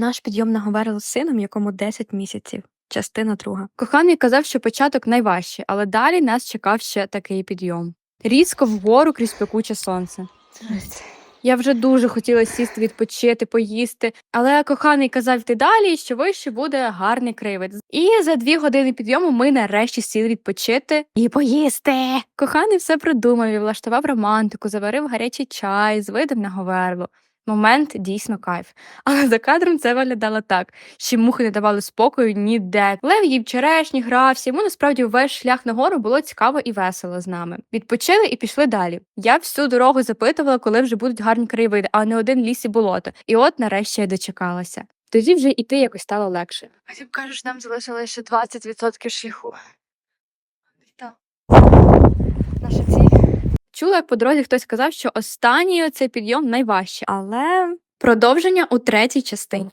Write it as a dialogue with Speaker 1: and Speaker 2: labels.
Speaker 1: Наш підйом на Говерло з сином, якому 10 місяців. Частина друга.
Speaker 2: Коханий казав, що початок найважчий, але далі нас чекав ще такий підйом. Різко вгору крізь пекуче сонце. Я вже дуже хотіла сісти, відпочити, поїсти, але коханий казав йти далі, що вище буде гарний кривець. І за дві години підйому ми нарешті сіли відпочити і поїсти. Коханий все придумав і влаштував романтику, заварив гарячий чай з видом на говерло. Момент дійсно кайф. Але за кадром це виглядало так, що мухи не давали спокою ніде. Лев їв черешні, грався. Йому насправді весь шлях нагору було цікаво і весело з нами. Відпочили і пішли далі. Я всю дорогу запитувала, коли вже будуть гарні краєвиди, а не один ліс і болото. І от нарешті я дочекалася. Тоді вже іти якось стало легше.
Speaker 1: А ти кажеш, нам залишилося ще 20% шляху.
Speaker 2: Чула, як по дорозі хтось сказав, що останній цей підйом найважчий, але продовження у третій частині.